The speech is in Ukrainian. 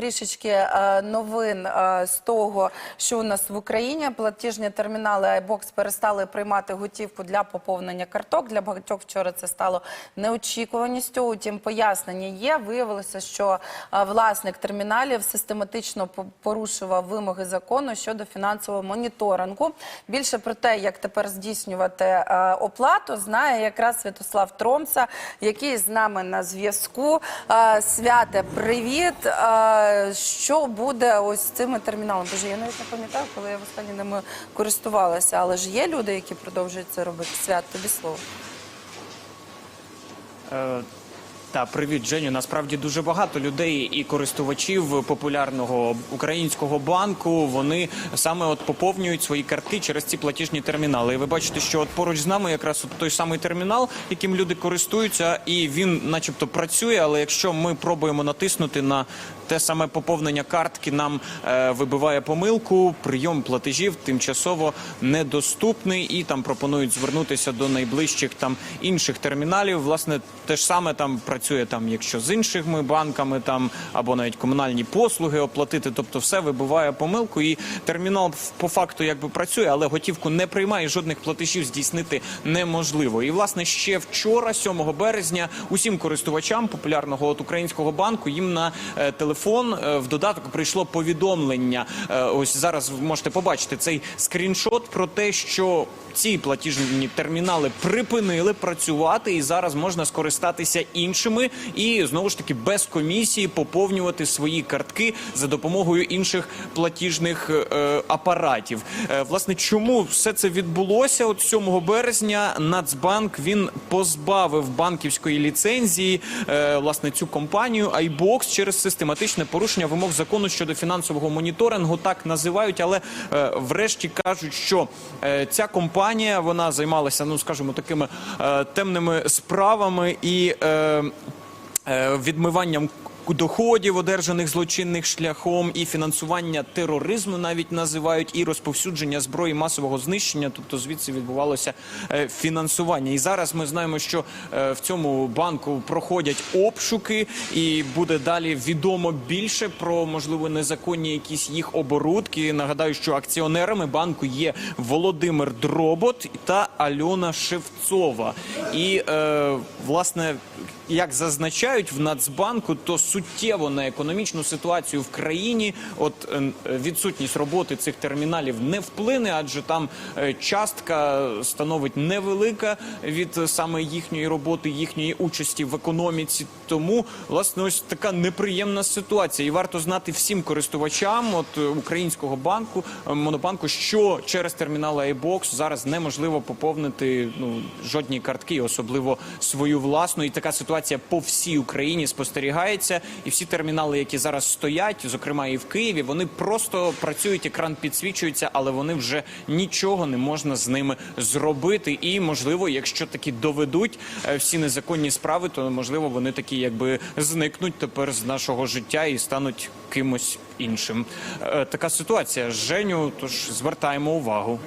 трішечки е, новин е, з того, що у нас в Україні. Платіжні термінали iBox перестали приймати готівку для поповнення карток. Для багатьох вчора це стало неочікуваністю. Утім, пояснення є. Виявилося, що е, власник терміналів систематично по- порушував вимоги закону щодо фінансового моніторингу. Більше про те, як тепер здійснювати оплату, знає якраз Святослав Тромса, який з нами на зв'язку. Святе, привіт. Що буде ось цими терміналами? Боже, я навіть не пам'ятаю, коли я востаннє ними користувалася, але ж є люди, які продовжують це робити. Свят, тобі слово. Е, Та привіт, Женю. Насправді дуже багато людей і користувачів популярного українського банку. Вони саме от поповнюють свої картки через ці платіжні термінали. І ви бачите, що от поруч з нами якраз от той самий термінал, яким люди користуються, і він, начебто, працює. Але якщо ми пробуємо натиснути на те саме поповнення картки, нам е, вибиває помилку. Прийом платежів тимчасово недоступний, і там пропонують звернутися до найближчих там інших терміналів. Власне, те ж саме там працює там, якщо з іншими банками там або навіть комунальні послуги оплатити. Тобто, все вибиває помилку, і термінал по факту якби працює, але готівку не приймає. Жодних платежів здійснити неможливо. І власне ще вчора, 7 березня, усім користувачам популярного от українського банку їм на е, телефон е, в додаток прийшло повідомлення. Е, ось зараз ви можете побачити цей скріншот про те, що ці платіжні термінали припинили працювати, і зараз можна скористатися іншими і знову ж таки без комісії поповнювати свої картки за допомогою інших платіжних е, апаратів. Е, власне, чому все це відбулося? От 7 березня Нацбанк він позбавив банківської ліцензії е, власне цю компанію iBox через систематичне порушення вимог закону щодо фінансового моніторингу. Так називають, але е, врешті кажуть, що е, ця компанія вона займалася, ну скажімо, такими е, темними справами і. Відмиванням доходів, одержаних злочинних шляхом, і фінансування тероризму навіть називають, і розповсюдження зброї масового знищення. Тобто звідси відбувалося е, фінансування. І зараз ми знаємо, що е, в цьому банку проходять обшуки, і буде далі відомо більше про можливо незаконні якісь їх оборудки. Нагадаю, що акціонерами банку є Володимир Дробот та Альона Шевцова. І е, власне як зазначають в Нацбанку, то суттєво на економічну ситуацію в країні от е, відсутність роботи цих терміналів не вплине, адже там е, частка становить невелика від е, саме їхньої роботи, їхньої участі в економіці. Тому власне ось така неприємна ситуація, і варто знати всім користувачам от українського банку монобанку, що через термінали iBox зараз неможливо поповнити ну жодні картки, особливо свою власну. І така ситуація по всій Україні спостерігається. І всі термінали, які зараз стоять, зокрема і в Києві, вони просто працюють, екран підсвічується, але вони вже нічого не можна з ними зробити. І можливо, якщо таки доведуть е, всі незаконні справи, то можливо вони такі, якби зникнуть тепер з нашого життя і стануть кимось іншим. Е, Така ситуація. Женю, тож звертаємо увагу.